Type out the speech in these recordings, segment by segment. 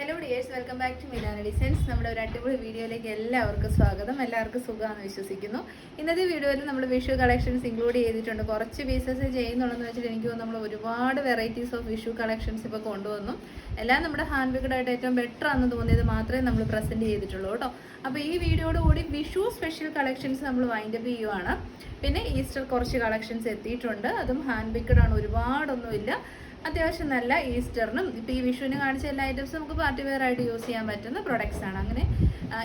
Hello dears welcome back to Milana designs നമ്മുടെ ഒരു അടിപൊളി വീഡിയോയിലേക്ക് എല്ലാവർക്കും സ്വാഗതം. എല്ലാവർക്കും സുഖമാണെന്ന് വിശ്വസിക്കുന്നു. ഇന്നത്തെ വീഡിയോയിൽ നമ്മൾ വിഷു കളക്ഷൻസ് ഇൻക്ലൂഡ് ചെയ്തിട്ടുണ്ട്. കുറച്ച് പീസസ് ചെയ്യുന്നുള്ളതെന്ന് വെച്ചിട്ട് എനിക്ക് തോന്നുന്നു നമ്മൾ ഒരുപാട് വെറൈറ്റീസ് ഓഫ് വിഷു കളക്ഷൻസ് ഇപ്പോൾ കൊണ്ടുവന്നു. എല്ലാം നമ്മുടെ ഹാൻഡ് ബിഗഡായിട്ട് ഏറ്റവും ബെറ്റർ ആണെന്ന് തോന്നിയത് മാത്രമേ നമ്മൾ പ്രസന്റ് ചെയ്തിട്ടുള്ളൂ കേട്ടോ. അപ്പോൾ ഈ വീഡിയോയോട് കൂടി വിഷു സ്പെഷ്യൽ കളക്ഷൻസ് നമ്മൾ വൈൻഡപ്പ് ചെയ്യുവാണ്. പിന്നെ ഈസ്റ്റർ കുറച്ച് കളക്ഷൻസ് എത്തിയിട്ടുണ്ട്. അതും ഹാൻഡ് പിക്കഡ് ആണ്. ഒരുപാടൊന്നുമില്ല. അത്യാവശ്യം നല്ല ഈസ്റ്ററിനും ഇപ്പോൾ ഈ വിഷുവിന് കാണിച്ച എല്ലാ ഐറ്റംസും നമുക്ക് പാർട്ടി വെയർ ആയിട്ട് യൂസ് ചെയ്യാൻ പറ്റുന്ന പ്രൊഡക്ട്സ് ആണ്. അങ്ങനെ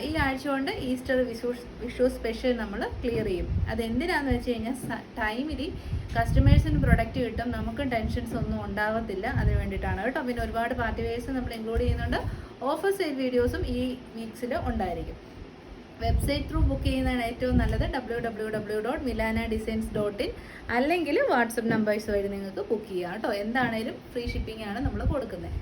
ഈ ആഴ്ച കൊണ്ട് ഈസ്റ്റർ വിഷു വിഷു സ്പെഷ്യൽ നമ്മൾ ക്ലിയർ ചെയ്യും. അതെന്തിനാന്ന് വെച്ച് കഴിഞ്ഞാൽ ടൈമിലി കസ്റ്റമേഴ്സിന് പ്രൊഡക്റ്റ് കിട്ടും. നമുക്ക് ടെൻഷൻസ് ഒന്നും ഉണ്ടാവത്തില്ല. അതിന് വേണ്ടിയിട്ടാണ് കേട്ടോ. പിന്നെ ഒരുപാട് പാർട്ടി വെയർസ് നമ്മൾ ഇൻക്ലൂഡ് ചെയ്യുന്നുണ്ട്. ഓഫർ സെയിൽ വീഡിയോസും ഈ വീക്സിൽ ഉണ്ടായിരിക്കും. വെബ്സൈറ്റ് ത്രൂ ബുക്ക് ചെയ്യുന്നതാണ് ഏറ്റവും നല്ലത്. W W W dot Milana designs dot in അല്ലെങ്കിൽ വാട്സപ്പ് നമ്പേഴ്സ് വഴി നിങ്ങൾക്ക് ബുക്ക് ചെയ്യാം കേട്ടോ. എന്താണേലും ഫ്രീ ഷിപ്പിംഗ് ആണ് നമ്മൾ കൊടുക്കുന്നത്.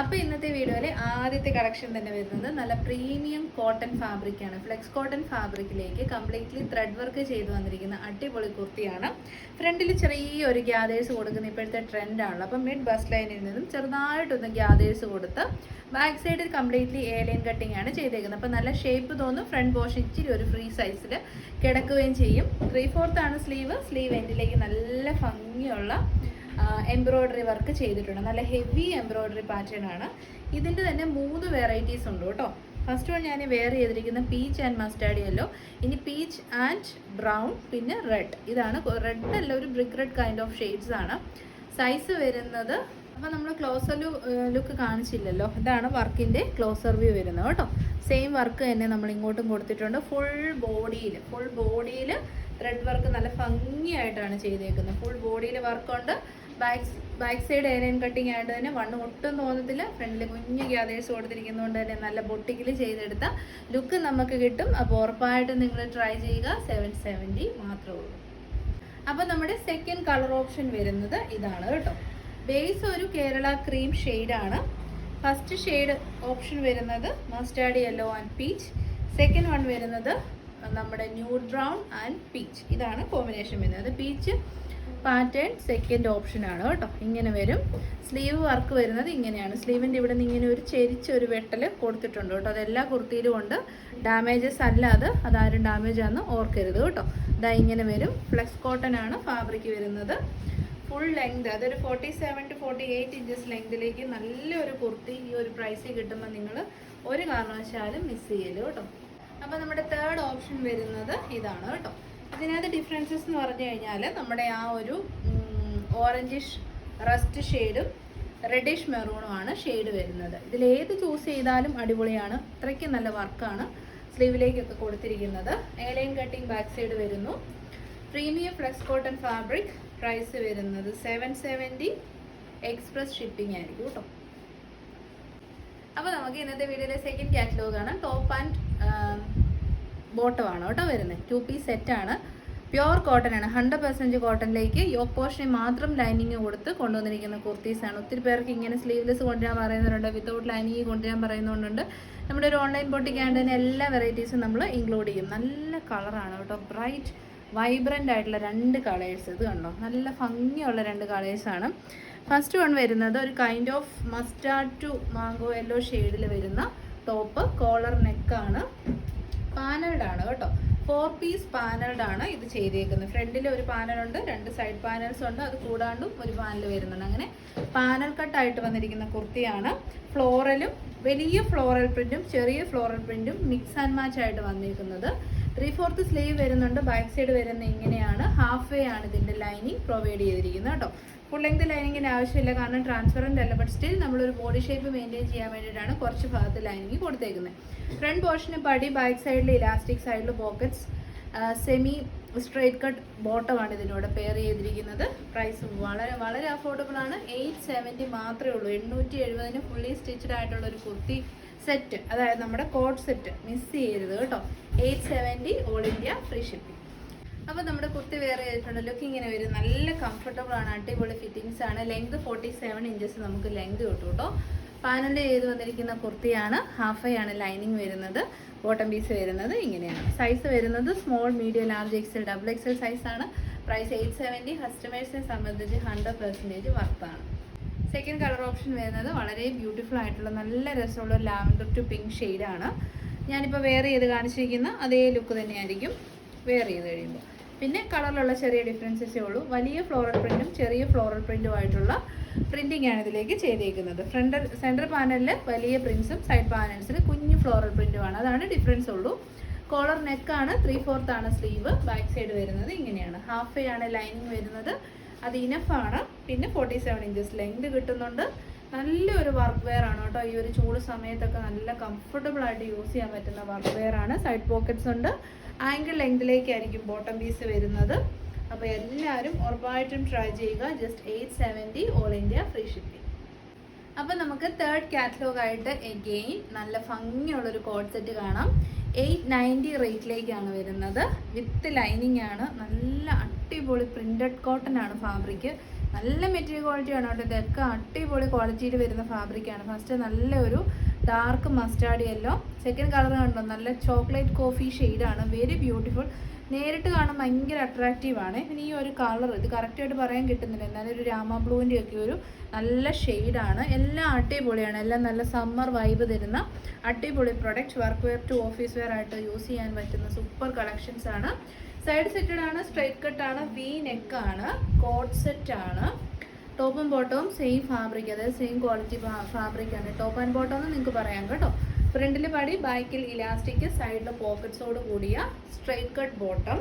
അപ്പോൾ ഇന്നത്തെ വീഡിയോയിൽ ആദ്യത്തെ കളക്ഷൻ തന്നെ വരുന്നത് നല്ല പ്രീമിയം കോട്ടൺ ഫാബ്രിക് ആണ്. ഫ്ലെക്സ് കോട്ടൺ ഫാബ്രിക്കിലേക്ക് കംപ്ലീറ്റ്ലി ത്രെഡ് വർക്ക് ചെയ്തു വന്നിരിക്കുന്ന അടിപൊളി കുർത്തിയാണ്. ഫ്രണ്ടിൽ ചെറിയൊരു ഗ്യാദേഴ്സ് കൊടുക്കുന്ന ഇപ്പോഴത്തെ ട്രെൻഡാണല്ലോ അപ്പോൾ മിഡ് ബസ് ലൈനിൽ നിന്നും ചെറുതായിട്ടൊന്ന് ഗ്യാദേഴ്സ് കൊടുത്ത് ബാക്ക് സൈഡിൽ കംപ്ലീറ്റ്ലി ഏലിയൻ കട്ടിംഗ് ആണ് ചെയ്തേക്കുന്നത്. അപ്പോൾ നല്ല ഷേപ്പ് തോന്നും. ഫ്രണ്ട് പോർഷൻ ഇച്ചിരി ഒരു ഫ്രീ സൈസിൽ കിടക്കുകയും ചെയ്യും. ത്രീ ഫോർത്ത് ആണ് സ്ലീവ് സ്ലീവ് എൻഡിലേക്ക് നല്ല ഭംഗിയുള്ള എംബ്രോയ്ഡറി വർക്ക് ചെയ്തിട്ടുണ്ട്. നല്ല ഹെവി എംബ്രോയ്ഡറി പാറ്റേൺ ആണ്. ഇതിന്റെ തന്നെ മൂന്ന് വെറൈറ്റീസ് ഉണ്ട് കേട്ടോ. ഫസ്റ്റ് വൺ ഞാൻ വെയർ ചെയ്തിരിക്കുന്ന പീച്ച് ആൻഡ് മസ്റ്റാർഡ് യെല്ലോ ഇനി പീച്ച് ആൻഡ് ബ്രൗൺ പിന്നെ റെഡ് ഇതാണ് റെഡ് അല്ല ഒരു brick red kind of shades ആണ്. സൈസ് വരുന്നത് അപ്പോൾ നമ്മൾ ക്ലോസർ ലുക്ക് കാണിച്ചില്ലല്ലോ. ഇതാണ് വർക്കിന്റെ ക്ലോസർ വ്യൂ വരുന്നത് കേട്ടോ. സെയിം വർക്ക് തന്നെ നമ്മൾ ഇങ്ങോട്ടും കൊടുത്തിട്ടുണ്ട്. ഫുൾ ബോഡിയിൽ ഫുൾ ബോഡിയിൽ ത്രെഡ് വർക്ക് നല്ല ഭംഗിയായിട്ടാണ് ചെയ്തേക്കുന്നത്. ഫുൾ ബോഡിയിൽ വർക്കുണ്ട് ബാക്ക് ബാക്ക് സൈഡ് ഏരിയൻ കട്ടിങ് ആയിട്ട് തന്നെ വണ്ണം ഒട്ടും തോന്നത്തില്ല. ഫ്രണ്ടിൽ കുഞ്ഞു ഗ്യാദേഴ്സ് കൊടുത്തിരിക്കുന്നതുകൊണ്ട് തന്നെ നല്ല ബൊട്ടിക്കിൽ ചെയ്തെടുത്ത ലുക്ക് നമുക്ക് കിട്ടും. അപ്പോൾ ഉറപ്പായിട്ടും നിങ്ങൾ ട്രൈ ചെയ്യുക. സെവൻ സെവന്റി മാത്രമേ ഉള്ളൂ. അപ്പോൾ നമ്മുടെ സെക്കൻഡ് കളർ ഓപ്ഷൻ വരുന്നത് ഇതാണ് കേട്ടോ. ബേസ് ഒരു കേരള ക്രീം ഷെയ്ഡാണ് ഫസ്റ്റ് ഷെയ്ഡ് ഓപ്ഷൻ വരുന്നത് mustard yellow and peach second one വരുന്നത് നമ്മുടെ ന്യൂഡ് ബ്രൗൺ ആൻഡ് പീച്ച് ഇതാണ് കോമ്പിനേഷൻ വരുന്നത്. പീച്ച് പാറ്റേൺ സെക്കൻഡ് ഓപ്ഷൻ ആണ് കേട്ടോ. ഇങ്ങനെ വരും. സ്ലീവ് വർക്ക് വരുന്നത് ഇങ്ങനെയാണ്. സ്ലീവിന്റെ ഇവിടെ നിന്ന് ഇങ്ങനെ ഒരു ചെരിച്ചൊരു വെട്ടൽ കൊടുത്തിട്ടുണ്ട് കേട്ടോ. അതെല്ലാ കുർത്തിയിലും ഉണ്ട്. ഡാമേജസ് അല്ല അത്. അതാരും ഡാമേജ് ആണെന്ന് ഓർക്കരുത് കേട്ടോ. ഇതാ ഇങ്ങനെ വരും. ഫ്ലെക്സ് കോട്ടൺ ആണ് ഫാബ്രിക് വരുന്നത്. ഫുൾ ലെങ്ത് അതൊരു forty seven to forty eight inches ലെങ്തിലേക്ക് നല്ലൊരു കുർത്തി ഈ ഒരു പ്രൈസിൽ കിട്ടുമ്പോൾ നിങ്ങൾ ഒരു കാരണവശാലും മിസ് ചെയ്യൽ കേട്ടോ. അപ്പോൾ നമ്മുടെ തേർഡ് ഓപ്ഷൻ വരുന്നത് ഇതാണ് കേട്ടോ. ഇതിനകത്ത് ഡിഫറൻസസ് എന്ന് പറഞ്ഞു കഴിഞ്ഞാൽ നമ്മുടെ ആ ഒരു ഓറഞ്ചിഷ് റസ്റ്റ് ഷെയ്ഡും റെഡിഷ് മെറൂണുമാണ് ഷെയ്ഡ് വരുന്നത്. ഇതിൽ ഏത് ചൂസ് ചെയ്താലും അടിപൊളിയാണ്. അത്രയ്ക്ക് നല്ല വർക്കാണ് സ്ലീവിലേക്കൊക്കെ കൊടുത്തിരിക്കുന്നത്. A line cutting back side വരുന്നു. Premium flex cotton fabric price വരുന്നത് സെവൻ സെവന്റി എക്സ്പ്രസ് ഷിപ്പിംഗ് ആയിരിക്കും കേട്ടോ അപ്പോൾ നമുക്ക് ഇന്നത്തെ വീഡിയോയിലെ സെക്കൻഡ് കാറ്റലോഗാണ് ടോപ്പ് ആൻഡ് ബോട്ടം ആണ് കേട്ടോ വരുന്നത്. ടു പീസ് സെറ്റാണ് പ്യുവർ കോട്ടൺ ആണ്. ഹൺഡ്രഡ് പെർസെന്റ് കോട്ടണിലേക്ക് യോക്ക് പോർഷനിൽ മാത്രം ലൈനിങ് കൊടുത്ത് കൊണ്ടുവന്നിരിക്കുന്ന കുർത്തീസാണ് ഒത്തിരി പേർക്ക് ഇങ്ങനെ സ്ലീവ്ലെസ് കൊണ്ടുവരാൻ പറയുന്നവരുണ്ട് വിതൗട്ട് ലൈനിങ് കൊണ്ടുവരാൻ പറയുന്നവരുണ്ട്. നമ്മുടെ ഒരു ഓൺലൈൻ ബോട്ടിക്ക് ആയതുകൊണ്ട് തന്നെ എല്ലാ വെറൈറ്റീസും നമ്മൾ ഇൻക്ലൂഡ് ചെയ്യും. നല്ല കളറാണ് കേട്ടോ. ബ്രൈറ്റ് വൈബ്രന്റ് ആയിട്ടുള്ള രണ്ട് കളേഴ്സ് ഇത് കണ്ടോ? നല്ല ഭംഗിയുള്ള രണ്ട് കളേഴ്സാണ് ഫസ്റ്റ് വൺ വരുന്നത് ഒരു kind of mustard to mango yellow ഷെയ്ഡിൽ വരുന്ന ടോപ്പ് കോളർ നെക്കാണ് പാനൽഡ് ആണ് കേട്ടോ. ഫോർ പീസ് പാനൽഡ് ആണ് ഇത് ചെയ്തേക്കുന്നത്. ഫ്രണ്ടിൽ ഒരു പാനലുണ്ട് രണ്ട് സൈഡ് പാനൽസ് ഉണ്ട് അത് കൂടാണ്ടും ഒരു പാനൽ വരുന്നുണ്ട്. അങ്ങനെ പാനൽ കട്ടായിട്ട് വന്നിരിക്കുന്ന കുർത്തിയാണ്. ഫ്ലോറലും വലിയ ഫ്ലോറൽ പ്രിന്റും ചെറിയ ഫ്ലോറൽ പ്രിന്റും മിക്സ് ആൻഡ് മാച്ച് ആയിട്ട് വന്നിരിക്കുന്നത്. ത്രീ ഫോർത്ത് സ്ലീവ് വരുന്നുണ്ട് ബാക്ക് സൈഡ് വരുന്ന ഇങ്ങനെയാണ്. ഹാഫ് വേ ആണ് ഇതിന്റെ ലൈനിങ് പ്രൊവൈഡ് ചെയ്തിരിക്കുന്നത് കേട്ടോ. ഫുൾ ലെങ്ത് ലൈനിങ്ങിന് ആവശ്യമില്ല കാരണം ട്രാൻസ്പെറന്റ് അല്ല ബട്ട് സ്റ്റിൽ നമ്മളൊരു ബോഡി ഷേപ്പ് മെയിന്റെയിൻ ചെയ്യാൻ വേണ്ടിയിട്ടാണ് കുറച്ച് ഭാഗത്ത് ലൈനിങ് കൊടുത്തേക്കുന്നത്. ഫ്രണ്ട് പോർഷന് പടി ബാക്ക് സൈഡിൽ ഇലാസ്റ്റിക് സൈഡിൽ പോക്കറ്റ്സ് സെമി സ്ട്രേറ്റ് കട്ട് ബോട്ടമാണ് ഇതിനോട് പെയർ ചെയ്തിരിക്കുന്നത്. പ്രൈസ് വളരെ വളരെ അഫോർഡബിൾ ആണ്. എയ്റ്റ് സെവന്റി മാത്രമേ ഉള്ളൂ. എണ്ണൂറ്റി എഴുപതിന് ഫുള്ളി സ്റ്റിച്ചഡ് ആയിട്ടുള്ള ഒരു കുർത്തി സെറ്റ് അതായത് നമ്മുടെ കോട്ട് സെറ്റ് മിസ് ചെയ്യരുത് കേട്ടോ. Eight seventy all India free shipping അപ്പോൾ നമ്മുടെ കുർത്തി വേറെ ചെയ്തിട്ടുണ്ട്. ലുക്ക് ഇങ്ങനെ വരും. നല്ല കംഫർട്ടബിൾ ആണ്. അടിപൊളി ഫിറ്റിങ്സ് ആണ്. ലെങ്ത് ഫോർട്ടി സെവൻ ഇഞ്ചസ് നമുക്ക് ലെങ്ത് കിട്ടും കേട്ടോ. പാനലിൽ ചെയ്ത് വന്നിരിക്കുന്ന കുർത്തിയാണ് ഹാഫ് ആണ് ലൈനിങ് വരുന്നത് ബോട്ടം പീസ് വരുന്നത് ഇങ്ങനെയാണ്. സൈസ് വരുന്നത് small medium large XL double XL സൈസാണ് പ്രൈസ് എയ്റ്റ് സെവന്റി കസ്റ്റമേഴ്സിനെ സംബന്ധിച്ച് ഹൺഡ്രഡ് പെർസെന്റേജ് വർത്താണ് സെക്കൻഡ് കളർ ഓപ്ഷൻ വരുന്നത് വളരെ ബ്യൂട്ടിഫുൾ ആയിട്ടുള്ള നല്ല രസമുള്ള ലാവൻഡർ ടു പിങ്ക് ഷെയ്ഡാണ് ഞാനിപ്പോൾ വെയർ ചെയ്ത് കാണിച്ചിരിക്കുന്ന അതേ ലുക്ക് തന്നെയായിരിക്കും വെയർ ചെയ്ത് കഴിയുമ്പോൾ. പിന്നെ കളറിലുള്ള ചെറിയ ഡിഫറൻസസേ ഉള്ളൂ. വലിയ ഫ്ലോറൽ പ്രിന്റും ചെറിയ ഫ്ലോറൽ പ്രിന്റുമായിട്ടുള്ള പ്രിന്റിംഗ് ആണ് ഇതിലേക്ക് ചെയ്തേക്കുന്നത്. ഫ്രണ്ട് സെന്റർ പാനലിൽ വലിയ പ്രിൻസും സൈഡ് പാനൽസിൽ കുഞ്ഞു ഫ്ലോറൽ പ്രിന്റുമാണ് അതാണ് ഡിഫറൻസ് ഉള്ളൂ. കോളർ നെക്കാണ് ത്രീ ഫോർത്ത് ആണ് സ്ലീവ് ബാക്ക് സൈഡ് വരുന്നത് ഇങ്ങനെയാണ്. ഹാഫ് ആണ് ലൈനിങ് വരുന്നത്. അത് ഇനഫാണ്. പിന്നെ ഫോർട്ടി സെവൻ ഇഞ്ചസ് ലെങ്ത് കിട്ടുന്നുണ്ട്. നല്ലൊരു വർക്ക് വെയർ ആണ് കേട്ടോ. ഈ ഒരു ചൂട് സമയത്തൊക്കെ നല്ല കംഫർട്ടബിൾ ആയിട്ട് യൂസ് ചെയ്യാൻ പറ്റുന്ന വർക്ക് വെയർ ആണ്. സൈഡ് പോക്കറ്റ്സ് ഉണ്ട്. ആംഗിൾ ലെങ്തിലേക്കായിരിക്കും ബോട്ടം പീസ് വരുന്നത്. അപ്പോൾ എല്ലാവരും ഉറപ്പായിട്ടും ട്രൈ ചെയ്യുക. Just eight seventy all India free shipping അപ്പോൾ നമുക്ക് തേർഡ് കാറ്റലോഗ് ആയിട്ട് എഗെയിൻ നല്ല ഭംഗിയുള്ളൊരു കോഡ് സെറ്റ് കാണാം. എയ്റ്റ് നയന്റി റേറ്റിലേക്കാണ് വരുന്നത്. വിത്ത് ലൈനിങ് ആണ്. നല്ല അടിപൊളി പ്രിന്റഡ് കോട്ടൺ ആണ് ഫാബ്രിക് നല്ല മെറ്റീരിയൽ ക്വാളിറ്റി ആണ് കേട്ടോ ഇതൊക്കെ അടിപൊളി ക്വാളിറ്റിയിൽ വരുന്ന ഫാബ്രിക്കാണ്. ഫസ്റ്റ് നല്ല ഒരു dark mustard yellow second colour കണ്ടോ? നല്ല ചോക്ലേറ്റ് കോഫി ഷെയ്ഡാണ് വെരി ബ്യൂട്ടിഫുൾ നേരിട്ട് കാണാൻ ഭയങ്കര അട്രാക്റ്റീവ് ആണ്. പിന്നെ ഈ ഒരു കളർ ഇത് കറക്റ്റായിട്ട് പറയാൻ കിട്ടുന്നില്ല. എന്നാലും ഒരു രാമ ബ്ലൂവിന്റെ ഒക്കെ ഒരു നല്ല ഷെയ്ഡാണ് എല്ലാം അടിപൊളിയാണ്. എല്ലാം നല്ല സമ്മർ വൈബ് തരുന്ന അടിപൊളി product work wear to office wear ആയിട്ട് യൂസ് ചെയ്യാൻ പറ്റുന്ന സൂപ്പർ കളക്ഷൻസ് ആണ്. സൈഡ് സെറ്റഡ് ആണ് സ്ട്രൈറ്റ് കട്ട് ആണ് വി നെക്ക് ആണ് കോട്ട് സെറ്റ് ആണ്. ടോപ്പും ബോട്ടവും സെയിം ഫാബ്രിക് അതായത് സെയിം ക്വാളിറ്റി ഫാബ്രിക് ആണ്. ടോപ്പ് ആൻഡ് ബോട്ടം എന്ന് നിങ്ങൾക്ക് പറയാം കേട്ടോ. ഫ്രണ്ടിൽ പടി ബാക്കിൽ ഇലാസ്റ്റിക് സൈഡിൽ പോക്കറ്റ്സോട് കൂടിയ straight cut bottom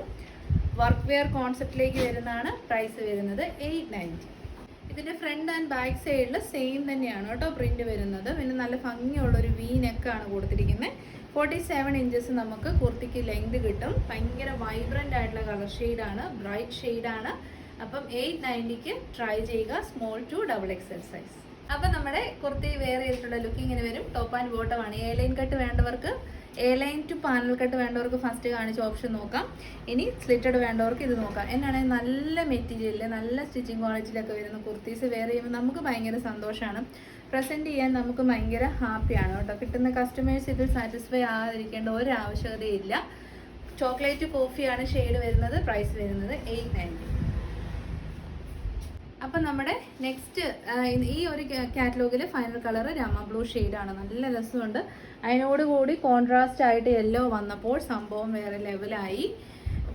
work wear കോൺസെപ്റ്റിലേക്ക് വരുന്നതാണ് പ്രൈസ് വരുന്നത് എയ്റ്റ് നയന്റി ഇതിന്റെ ഫ്രണ്ട് ആൻഡ് ബാക്ക് സൈഡിൽ സെയിം തന്നെയാണ് കേട്ടോ പ്രിന്റ് വരുന്നത്. പിന്നെ നല്ല ഭംഗിയുള്ള ഒരു വി നെക്കാണ് കൊടുത്തിരിക്കുന്നത് ഫോർട്ടി സെവൻ ഇഞ്ചസ് നമുക്ക് കുർത്തിക്ക് ലെങ്ത് കിട്ടും. ഭയങ്കര വൈബ്രന്റ് ആയിട്ടുള്ള കളർ ഷെയ്ഡാണ് ബ്രൈറ്റ് ഷെയ്ഡാണ് അപ്പം എയ്റ്റ് നയന്റിക്ക് ട്രൈ ചെയ്യുക. Small to double XL size അപ്പം നമ്മുടെ കുർത്തി വെയർ ചെയ്തിട്ടുള്ള ലുക്ക് ഇങ്ങനെ വരും? ടോപ്പ് ആൻഡ് ആണ്. എ ലൈൻ കട്ട് വേണ്ടവർക്ക് A line to panel cut വേണ്ടവർക്ക് ഫസ്റ്റ് കാണിച്ച ഓപ്ഷൻ നോക്കാം. ഇനി സ്ലിറ്റഡ് വേണ്ടവർക്ക് ഇത് നോക്കാം. എന്നാണെങ്കിൽ നല്ല മെറ്റീരിയലിൽ നല്ല സ്റ്റിച്ചിങ് ക്വാളിറ്റിയിലൊക്കെ വരുന്ന കുർത്തീസ് വെയർ ചെയ്യുമ്പോൾ നമുക്ക് ഭയങ്കര സന്തോഷമാണ് പ്രസന്റ് ചെയ്യാൻ നമുക്ക് ഭയങ്കര ഹാപ്പിയാണ് കേട്ടോ. കിട്ടുന്ന കസ്റ്റമേഴ്സ് ഇതിൽ സാറ്റിസ്ഫൈ ആകാതിരിക്കേണ്ട ഒരു ആവശ്യകതയില്ല ചോക്ലേറ്റ് കോഫിയാണ് ഷെയ്ഡ് വരുന്നത് പ്രൈസ് വരുന്നത് എയ്റ്റ് നയന്റി അപ്പം നമ്മുടെ നെക്സ്റ്റ് ഈ ഒരു കാറ്റലോഗിൽ ഫൈനൽ കളർ രാമ ബ്ലൂ ഷെയ്ഡാണ് നല്ല രസമുണ്ട്. അതിനോടുകൂടി കോൺട്രാസ്റ്റ് ആയിട്ട് യെല്ലോ വന്നപ്പോൾ സംഭവം വേറെ ലെവലായി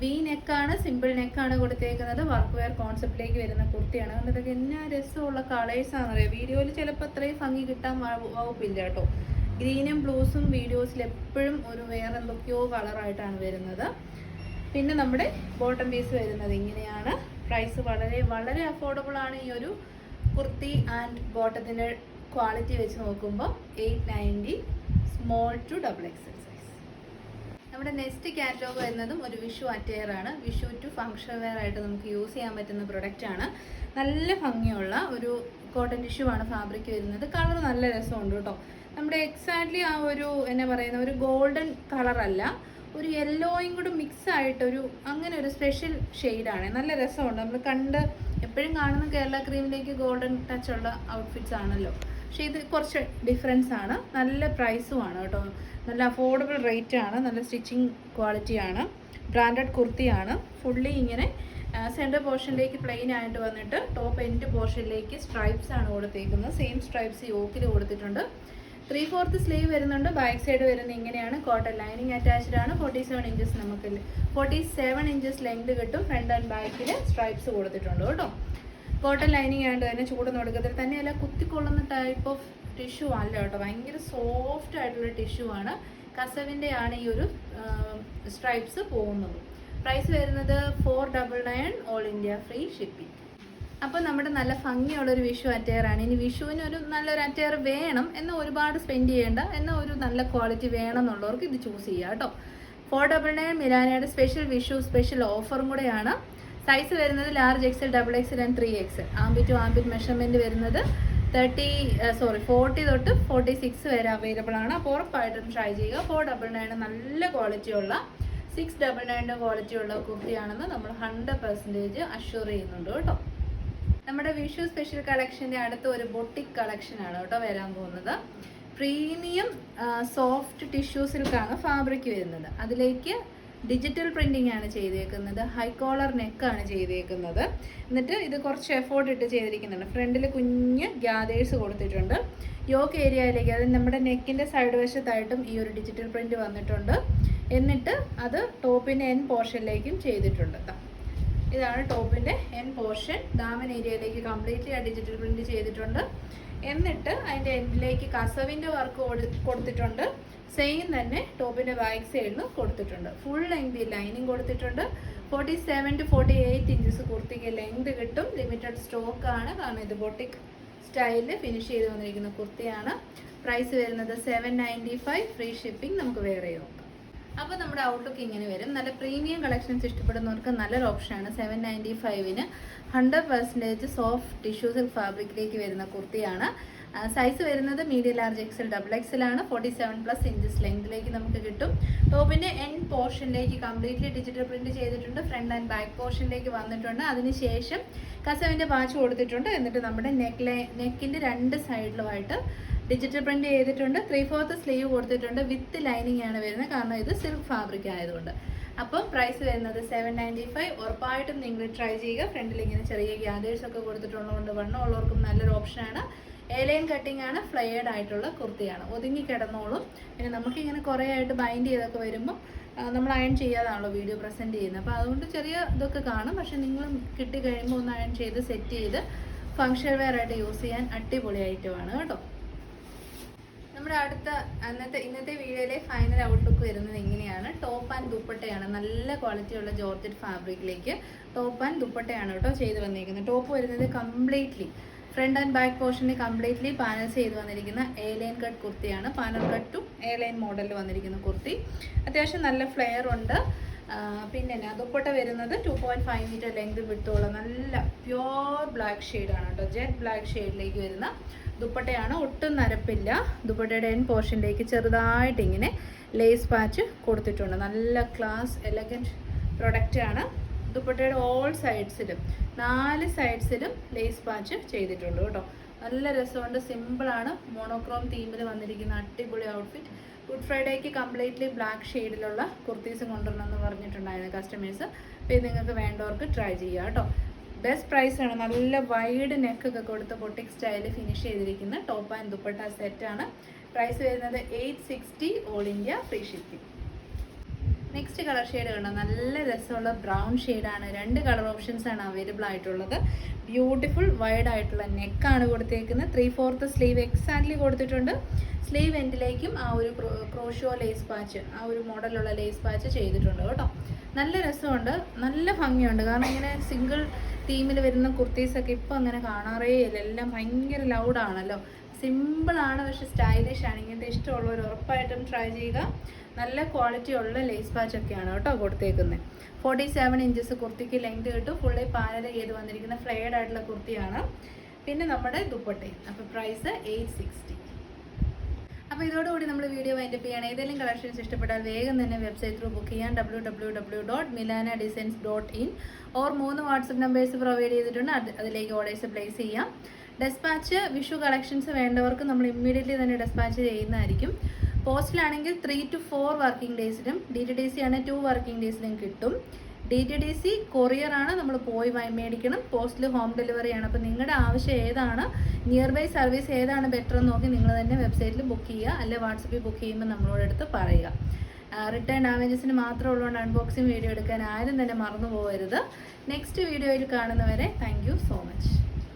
വി നെക്കാണ് സിമ്പിൾ നെക്കാണ് കൊടുത്തേക്കുന്നത്. വർക്ക് വെയർ കോൺസെപ്റ്റിലേക്ക് വരുന്ന കുർത്തിയാണ്. ഇതൊക്കെ എന്നാ രസമുള്ള കളേഴ്സാണെന്ന് അറിയാം വീഡിയോയിൽ ചിലപ്പോൾ അത്രയും ഭംഗി കിട്ടാൻ വകുപ്പില്ല കേട്ടോ. ഗ്രീനും ബ്ലൂസും വീഡിയോസിൽ എപ്പോഴും ഒരു വേറെ എന്തൊക്കെയോ കളറായിട്ടാണ് വരുന്നത്. പിന്നെ നമ്മുടെ ബോട്ടം പീസ് വരുന്നത് ഇങ്ങനെയാണ്. പ്രൈസ് വളരെ വളരെ അഫോർഡബിൾ ആണ് ഈ ഒരു കുർത്തി ആൻഡ് ബോട്ടത്തിന്റെ ക്വാളിറ്റി വെച്ച് നോക്കുമ്പോൾ eight ninety small to double X നമ്മുടെ നെക്സ്റ്റ് കാറ്റലോഗ് വരുന്നതും ഒരു വിഷു അറ്റയർ ആണ്. വിഷു ടു ഫംഗ്ഷൻ വെയർ ആയിട്ട് നമുക്ക് യൂസ് ചെയ്യാൻ പറ്റുന്ന പ്രൊഡക്റ്റ് ആണ്. നല്ല ഭംഗിയുള്ള ഒരു കോട്ടൺ ടിഷ്യൂ ആണ് ഫാബ്രിക് വരുന്നത്. കളർ നല്ല രസമുണ്ട് കേട്ടോ. നമ്മുടെ എക്സാക്ട്ലി ആ ഒരു എന്നാ പറയുന്ന ഒരു ഗോൾഡൻ കളറല്ല ഒരു യെല്ലോയും കൂടെ മിക്സ് ആയിട്ട് ഒരു അങ്ങനെ ഒരു സ്പെഷ്യൽ ഷെയ്ഡാണ് നല്ല രസമുണ്ട്. നമ്മൾ കണ്ട് എപ്പോഴും കാണുന്ന കേരള ക്രീമിലേക്ക് ഗോൾഡൻ ടച്ചുള്ള ഔട്ട്ഫിറ്റ്സ് ആണല്ലോ. പക്ഷേ ഇത് കുറച്ച് ഡിഫറൻസ് ആണ്. നല്ല പ്രൈസും ആണ് കേട്ടോ. നല്ല അഫോർഡബിൾ റേറ്റ് ആണ്. നല്ല സ്റ്റിച്ചിങ് ക്വാളിറ്റി ആണ്. ബ്രാൻഡഡ് കുർത്തിയാണ് ഫുള്ളി ഇങ്ങനെ സെന്റർ പോർഷനിലേക്ക് പ്ലെയിൻ ആയിട്ട് വന്നിട്ട് ടോപ്പ് എൻഡ് പോർഷനിലേക്ക് സ്ട്രൈപ്സ് ആണ് കൊടുത്തേക്കുന്നത്. സെയിം സ്ട്രൈപ്സ് യോക്കിൽ കൊടുത്തിട്ടുണ്ട്. ത്രീ ഫോർത്ത് സ്ലീവ് വരുന്നുണ്ട്. ബാക്ക് സൈഡ് വരുന്നത് ഇങ്ങനെയാണ്. കോട്ടൺ ലൈനിങ് അറ്റാച്ച്ഡ് ആണ്. ഫോർട്ടി സെവൻ ഇഞ്ചസ് നമുക്ക് ഫോർട്ടി സെവൻ ഇഞ്ചസ് ലെങ്ത് കിട്ടും. ഫ്രണ്ട് ആൻഡ് ബാക്കിൽ സ്ട്രൈപ്സ് കൊടുത്തിട്ടുണ്ട് കേട്ടോ. കോട്ടൺ ലൈനിങ് ആയതുകൊണ്ട് തന്നെ ചൂടൊന്നും എടുക്കത്തില്ല. തന്നെയല്ല കുത്തിക്കൊള്ളുന്ന ടൈപ്പ് ഓഫ് ടിഷ്യൂ അല്ല കേട്ടോ. ഭയങ്കര സോഫ്റ്റ് ആയിട്ടുള്ള ടിഷ്യൂ ആണ്. കസവിന്റെ ആണ് ഈ ഒരു സ്ട്രൈപ്സ് പോകുന്നത്. പ്രൈസ് വരുന്നത് four double nine all India free shipping അപ്പോൾ നമ്മുടെ നല്ല ഭംഗിയുള്ളൊരു വിഷു അറ്റയർ ആണ്. ഇനി വിഷുവിന് ഒരു നല്ലൊരു അറ്റയർ വേണം എന്നാൽ ഒരുപാട് സ്പെൻഡ് ചെയ്യേണ്ട എന്നാൽ ഒരു നല്ല ക്വാളിറ്റി വേണം എന്നുള്ളവർക്ക് ഇത് ചൂസ് ചെയ്യാം കേട്ടോ. ഫോർ ഡബിൾ നയൻ മിലാനയുടെ സ്പെഷ്യൽ വിഷു സ്പെഷ്യൽ ഓഫറും കൂടെയാണ് സൈസ് വരുന്നത് large XL double XL and three XL ആംബി to armpit measurement വരുന്നത് തേർട്ടി സോറി ഫോർട്ടി തൊട്ട് ഫോർട്ടി സിക്സ് വരെ അവൈലബിൾ ആണ്. അപ്പോൾ ഉറപ്പായിട്ടും ട്രൈ ചെയ്യുക. ഫോർ ഡബിൾ നയൻ നല്ല ക്വാളിറ്റി ഉള്ള സിക്സ് ഡബിൾ നയന്റെ ക്വാളിറ്റി ഉള്ള കുർത്തിയാണെന്ന് നമ്മൾ ഹൺഡ്രഡ് പെർസെന്റേജ് അഷ്യൂർ ചെയ്യുന്നുണ്ട് കേട്ടോ. നമ്മുടെ വിഷു സ്പെഷ്യൽ കളക്ഷന്റെ അടുത്ത ഒരു ബൊട്ടിക് കളക്ഷൻ ആണ് കേട്ടോ വരാൻ പോകുന്നത്. പ്രീമിയം സോഫ്റ്റ് ടിഷ്യൂ സിൽക്കാണ് ഫാബ്രിക് വരുന്നത്. അതിലേക്ക് ഡിജിറ്റൽ പ്രിന്റിംഗ് ആണ് ചെയ്തേക്കുന്നത്. ഹൈ കോളർ നെക്കാണ് ചെയ്തേക്കുന്നത്. എന്നിട്ട് ഇത് കുറച്ച് എഫോർട്ട് ഇട്ട് ചെയ്തിരിക്കുന്നുണ്ട്. ഫ്രണ്ടിൽ കുഞ്ഞ് ഗ്യാദേഴ്സ് കൊടുത്തിട്ടുണ്ട്. യോക്ക് ഏരിയയിലേക്ക് അതായത് നമ്മുടെ നെക്കിന്റെ സൈഡ് വശത്തായിട്ടും ഈ ഒരു ഡിജിറ്റൽ പ്രിന്റ് വന്നിട്ടുണ്ട്. എന്നിട്ട് അത് ടോപ്പിന്റെ എൻ പോർഷനിലേക്കും ചെയ്തിട്ടുണ്ട്. ഇതാണ് ടോപ്പിന്റെ എൻ പോർഷൻ ദാമൻ ഏരിയയിലേക്ക് കംപ്ലീറ്റ്ലി ആ ഡിജിറ്റൽ പ്രിന്റ് ചെയ്തിട്ടുണ്ട്. എന്നിട്ട് അതിന്റെ എൻഡിലേക്ക് കസവിന്റെ വർക്ക് കൊടുത്തിട്ടുണ്ട്. സെയിം തന്നെ ടോപ്പിന്റെ ബാക്ക് സൈഡിലും കൊടുത്തിട്ടുണ്ട്. ഫുൾ ലെങ്ത് ലൈനിങ് കൊടുത്തിട്ടുണ്ട്. Forty seven to forty eight inches കുർത്തിക്ക് length കിട്ടും. ലിമിറ്റഡ് സ്റ്റോക്ക് ആണ്. കാരണം ഇത് ബൊട്ടിക് സ്റ്റൈലിൽ ഫിനിഷ് ചെയ്ത് വന്നിരിക്കുന്ന കുർത്തിയാണ്. പ്രൈസ് വരുന്നത് seven ninety five free shipping നമുക്ക് വേറെ നോക്കാം. അപ്പോൾ നമ്മുടെ ഔട്ട്ലുക്ക് ഇങ്ങനെ വരും. നല്ല പ്രീമിയം കളക്ഷൻസ് ഇഷ്ടപ്പെടുന്നവർക്ക് നല്ലൊരു ഓപ്ഷനാണ് സെവൻ നയന്റി ഫൈവിന് ഹൺഡ്രഡ് പെർസെന്റേജ് സോഫ്റ്റ് ടിഷ്യൂസിൽ ഫാബ്രിക്കിലേക്ക് വരുന്ന കുർത്തിയാണ്. സൈസ് വരുന്നത് medium large XL double XL ആണ്. ഫോർട്ടി സെവൻ പ്ലസ് ഇഞ്ചസ് ലെങ്തിലേക്ക് നമുക്ക് കിട്ടും. ടോപ്പിന്റെ എൻ പോർഷനിലേക്ക് കംപ്ലീറ്റ്ലി ഡിജിറ്റൽ പ്രിന്റ് ചെയ്തിട്ടുണ്ട്. ഫ്രണ്ട് ആൻഡ് ബാക്ക് പോർഷനിലേക്ക് വന്നിട്ടുണ്ട്. അതിനുശേഷം കസവിന്റെ വാച്ച് കൊടുത്തിട്ടുണ്ട്. എന്നിട്ട് നമ്മുടെ നെക്ക് ലൈ നെക്കിന്റെ രണ്ട് സൈഡിലുമായിട്ട് ഡിജിറ്റൽ പ്രിന്റ് ചെയ്തിട്ടുണ്ട്. ത്രീ ഫോർത്ത് സ്ലീവ് കൊടുത്തിട്ടുണ്ട്. വിത്ത് ലൈനിങ് ആണ് വരുന്നത്. കാരണം ഇത് സിൽക്ക് ഫാബ്രിക് ആയതുകൊണ്ട്. അപ്പം പ്രൈസ് വരുന്നത് സെവൻ നയന്റി ഫൈവ് ഉറപ്പായിട്ടും നിങ്ങൾ ട്രൈ ചെയ്യുക. ഫ്രണ്ടിൽ ഇങ്ങനെ ചെറിയ ഗ്യാദേഴ്സ് ഒക്കെ കൊടുത്തിട്ടുള്ളതുകൊണ്ട് വണ്ണം ഉള്ളവർക്കും നല്ലൊരു ഓപ്ഷനാണ് ഏലൈൻ കട്ടിംഗ് ആണ് ഫ്ലെയർഡ് ആയിട്ടുള്ള കുർത്തിയാണ്. ഒതുങ്ങി കിടന്നോളും. പിന്നെ നമുക്കിങ്ങനെ കുറേ ആയിട്ട് ബൈൻഡ് ചെയ്തൊക്കെ വരുമ്പോൾ നമ്മൾ അയൺ ചെയ്യാതാണല്ലോ വീഡിയോ പ്രസന്റ് ചെയ്യുന്നത്. അപ്പോൾ അതുകൊണ്ട് ചെറിയ ഇതൊക്കെ കാണും. പക്ഷെ നിങ്ങൾ കിട്ടി കഴിയുമ്പോൾ ഒന്ന് അയൺ ചെയ്ത് സെറ്റ് ചെയ്ത് ഫങ്ഷൻ വെയർ ആയിട്ട് യൂസ് ചെയ്യാൻ അടിപൊളി ഐറ്റമാണ് കേട്ടോ. നമ്മുടെ അടുത്ത അന്നത്തെ ഇന്നത്തെ വീഡിയോയിലെ ഫൈനൽ ഔട്ട്ലുക്ക് വരുന്നത് ഇങ്ങനെയാണ്. ടോപ്പ് ആൻഡ് ദുപ്പട്ടയാണ്. നല്ല ക്വാളിറ്റിയുള്ള ജോർജറ്റ് ഫാബ്രിക്കിലേക്ക് ടോപ്പ് ആൻഡ് ദുപ്പട്ടയാണ് കേട്ടോ ചെയ്ത് വന്നിരിക്കുന്നത് ടോപ്പ് വരുന്നത് കംപ്ലീറ്റ്ലി ഫ്രണ്ട് ആൻഡ് ബാക്ക് പോർഷനിൽ കംപ്ലീറ്റ്ലി പാനൽ ചെയ്ത് വന്നിരിക്കുന്ന എ ലൈൻ കട്ട് കുർത്തിയാണ്. പാനൽ ടു എ ലൈൻ മോഡലിൽ വന്നിരിക്കുന്ന കുർത്തി. അത്യാവശ്യം നല്ല ഫ്ലെയർ ഉണ്ട്. പിന്നെ ദുപ്പട്ട വരുന്നത് two point five metre length വിട്ടുള്ള നല്ല പ്യോർ ബ്ലാക്ക് ഷെയ്ഡാണ് കേട്ടോ. ജെറ്റ് ബ്ലാക്ക് ഷെയ്ഡിലേക്ക് വരുന്ന ദുപ്പട്ടയാണ്. ഒട്ടും നരപ്പില്ല. ദുപ്പട്ടയുടെ എൻ പോർഷനിലേക്ക് ചെറുതായിട്ട് ഇങ്ങനെ ലേസ് പാച്ച് കൊടുത്തിട്ടുണ്ട്. നല്ല ക്ലാസ് എലഗന്റ് പ്രൊഡക്റ്റ് ആണ്. ദുപ്പട്ടയുടെ ഓൾ സൈഡ്സിലും നാല് സൈഡ്സിലും ലേസ് പാച്ച് ചെയ്തിട്ടുണ്ട് കേട്ടോ. നല്ല രസമുണ്ട്. സിമ്പിളാണ് മോണോക്രോം തീമിൽ വന്നിരിക്കുന്ന അടിപൊളി ഔട്ട്ഫിറ്റ് ഗുഡ് ഫ്രൈഡേക്ക് കംപ്ലീറ്റ്ലി ബ്ലാക്ക് ഷെയ്ഡിലുള്ള കുർത്തീസ് കൊണ്ടുവരണമെന്ന് പറഞ്ഞിട്ടുണ്ടായിരുന്നു കസ്റ്റമേഴ്സ് അപ്പോൾ ഇത് നിങ്ങൾക്ക് വേണ്ടവർക്ക് ട്രൈ ചെയ്യുക കേട്ടോ. ബെസ്റ്റ് പ്രൈസ് ആണ്. നല്ല വൈഡ് നെക്ക് ഒക്കെ കൊടുത്ത് ബൊട്ടിക് സ്റ്റൈലിൽ ഫിനിഷ് ചെയ്തിരിക്കുന്ന ടോപ്പ് ആൻഡ് ദുപ്പട്ട സെറ്റാണ് പ്രൈസ് വരുന്നത് eight sixty all India free shipping next colour shade കണ്ടോ? നല്ല രസമുള്ള ബ്രൗൺ ഷെയ്ഡാണ് രണ്ട് കളർ ഓപ്ഷൻസ് ആണ് അവൈലബിൾ ആയിട്ടുള്ളത്. ബ്യൂട്ടിഫുൾ വൈഡ് ആയിട്ടുള്ള നെക്കാണ് കൊടുത്തേക്കുന്നത്. ത്രീ ഫോർത്ത് സ്ലീവ് എക്സാക്ട്ലി കൊടുത്തിട്ടുണ്ട്. സ്ലീവ് എൻഡിലേക്കും ആ ഒരു ക്രോഷോ ലേസ് പാച്ച് ആ ഒരു മോഡലുള്ള ലേസ് പാച്ച് ചെയ്തിട്ടുണ്ട് കേട്ടോ. നല്ല രസമുണ്ട്. നല്ല ഭംഗിയുണ്ട്. കാരണം ഇങ്ങനെ സിംഗിൾ തീമിൽ വരുന്ന കുർത്തീസൊക്കെ ഇപ്പോൾ അങ്ങനെ കാണാറേ ഇല്ല. എല്ലാം ഭയങ്കര ലൗഡാണല്ലോ സിമ്പിളാണ് പക്ഷെ സ്റ്റൈലിഷ് ആണ്. ഇങ്ങനത്തെ ഇഷ്ടമുള്ളവർ ഉറപ്പായിട്ടും ട്രൈ ചെയ്യുക. നല്ല ക്വാളിറ്റി ഉള്ള ലേസ് പാച്ച് ഒക്കെയാണ് കേട്ടോ കൊടുത്തേക്കുന്നത് ഫോർട്ടി സെവൻ ഇഞ്ചസ് കുർത്തിക്ക് ലെങ്ത് കിട്ടും. ഫുള്ളി പാനൽ ചെയ്ത് വന്നിരിക്കുന്ന ഫ്ലെയർഡ് ആയിട്ടുള്ള കുർത്തിയാണ്. പിന്നെ നമ്മുടെ ദുപ്പട്ടയും. അപ്പോൾ പ്രൈസ് എയ്റ്റ് സിക്സ്റ്റി അപ്പോൾ ഇതോടുകൂടി നമ്മൾ വീഡിയോ വൈൻഡപ്പ് ചെയ്യണം. ഏതെങ്കിലും കളക്ഷൻസ് ഇഷ്ടപ്പെട്ടാൽ വേഗം തന്നെ വെബ്സൈറ്റ് ത്രൂ ബുക്ക് ചെയ്യാൻ W W W dot Milana designs dot in or മൂന്ന് വാട്സപ്പ് നമ്പേഴ്സ് പ്രൊവൈഡ് ചെയ്തിട്ടുണ്ട്. അത് അതിലേക്ക് ഓർഡേഴ്സ് പ്ലേസ് ചെയ്യാം. ഡെസ്പാച്ച് വിഷു കളക്ഷൻസ് വേണ്ടവർക്ക് നമ്മൾ ഇമ്മീഡിയറ്റ്ലി തന്നെ ഡെസ്പാച്ച് ചെയ്യുന്നതായിരിക്കും. പോസ്റ്റിലാണെങ്കിൽ ത്രീ ടു ഫോർ വർക്കിംഗ് ഡേയ്സിലും ഡി ടി ഡി സി ആണ് ടു വർക്കിംഗ് ഡേയ്സിലും കിട്ടും. D T D C courier ആണ് നമ്മൾ പോയി മേടിക്കണം. പോസ്റ്റിൽ ഹോം ഡെലിവറി ആണ്. അപ്പോൾ നിങ്ങളുടെ ആവശ്യം ഏതാണ്? നിയർ ബൈ സർവീസ് ഏതാണ് ബെറ്റർ എന്ന് നോക്കി നിങ്ങൾ തന്നെ വെബ്സൈറ്റിൽ ബുക്ക് ചെയ്യുക. അല്ലെ വാട്സപ്പിൽ ബുക്ക് ചെയ്യുമ്പോൾ നമ്മളോട് അടുത്ത് പറയുക. റിട്ടേൺ ഡാമേജസിന് മാത്രം ഉള്ളതുകൊണ്ട് അൺബോക്സിങ് വീഡിയോ എടുക്കാൻ ആരും തന്നെ മറന്നു പോകരുത്. നെക്സ്റ്റ് വീഡിയോയിൽ കാണുന്നവരെ താങ്ക് സോ മച്ച്